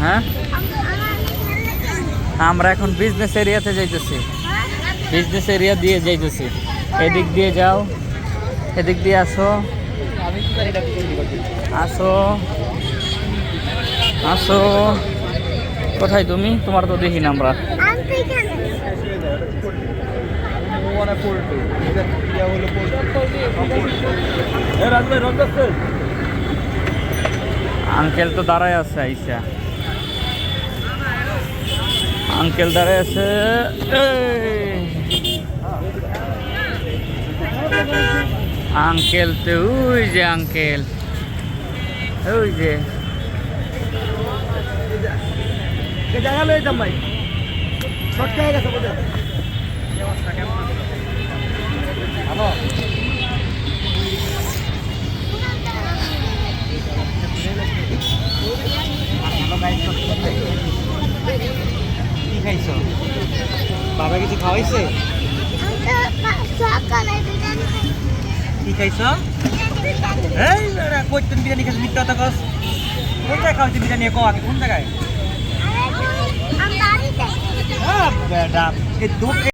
হ্যাঁ? আমরা এখন বিজনেস এরিয়াতে যাইতেছি। বিজনেস এরিয়া দিয়ে যাইতেছি। এদিক দিয়ে যাও, এদিক দিয়ে আসো। আসো। আসো। কোথায় তুমি? তোমার তো দেখি না আমরা। আঙ্কেল তো দাঁড়ায় আছে, আইসা। আঙ্কেল দাঁড়ায় আছে। আঙ্কেল তো ওই যে আঙ্কেল। ওই যে। জায়গা গেছে খাইছো? বাবা কিছু খাওয়াইছে? কি খাইছো? এই কই তুমি বিরিয়ানি খাইছো? মিথ্যা কথা কস। কোন জায়গায় খাওয়াইছে বিরিয়ানি? কো আগে কোন জায়গায়? হ্যাঁ বেটা এই দুধ